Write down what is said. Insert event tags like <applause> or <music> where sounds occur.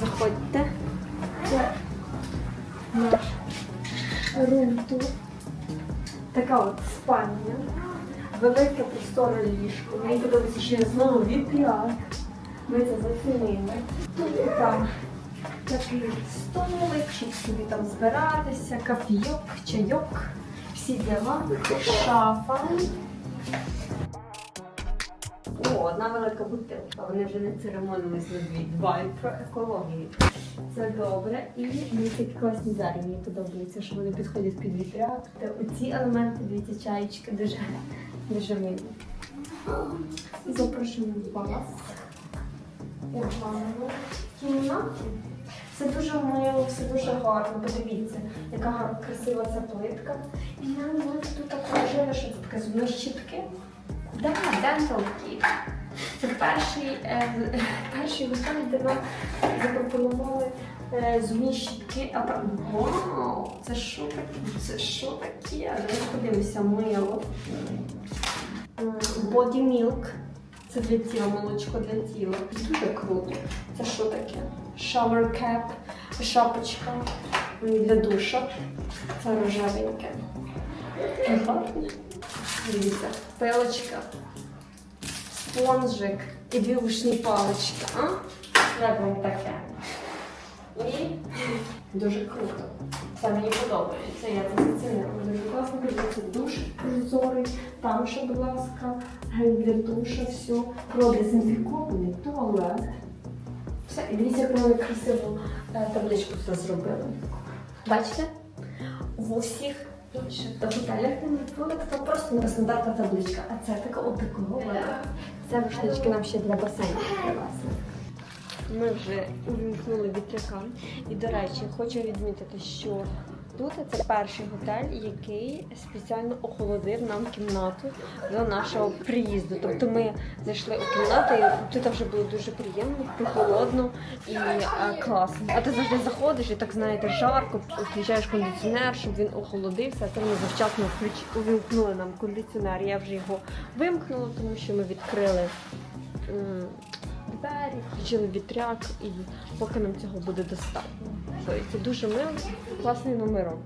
Заходьте. Це наш рунту. Така от спальня. Велике просторе ліжко. Мені подобається, що я знову вітряк. Ми це зацінили. Тут і там такий столик, щоб собі там збиратися, кафійок, чайок, всі діла, шафа. О, одна велика бутилка. Вони вже не церемонились на дві. Дбають про екологію. Це добре. І дивіться, які класні далі. Мені подобається, що вони підходять під вітряк. Та оці елементи, дивіться, чаєчки дуже, дуже милі. Запрошуємо вас у ванну кімнату. Все дуже мило, все дуже гарно. Подивіться, яка красива ця плитка. І нам тут також що це таке зубні щітки. Да, Dental. Це перший, е, <laughs> перший готель, де нам запропонували е, там вау! Це що таке? Це що таке? Давайте подивимося, мило. Body Milk. Це для тіла, молочко для тіла. Дуже круто. Це що таке? Shower cap, шапочка для душа. Це рожевеньке. Гарне. Дивіться, пилочка, спонжик і дві вушні палички. А? Як вам таке? І дуже круто. Це мені подобається. Я це зацінила. Дуже класно. Дивіться, душ прозорий. Там ще, будь ласка, гель для душа, все. Продезінфікований туалет. Все, і дивіться, як вони красиву е, табличку тут зробили. Бачите? В усіх це просто нестандартна табличка, а це така опікова. Це рушнички нам ще для басейну. Ми вже увімкнули вітряка. І, до речі, хочу відмітити, що тут це перший готель, який спеціально охолодив нам кімнату до нашого приїзду. Тобто ми зайшли у кімнату, і тут вже було дуже приємно, прохолодно і е, класно. А ти завжди заходиш і так знаєте, жарко, включаєш кондиціонер, щоб він охолодився, а це вони завчасно увімкнули нам кондиціонер. Я вже його вимкнула, тому що ми відкрили. М, Двері, включили вітряк, і поки нам цього буде достатньо. Це дуже милий, класний номерок.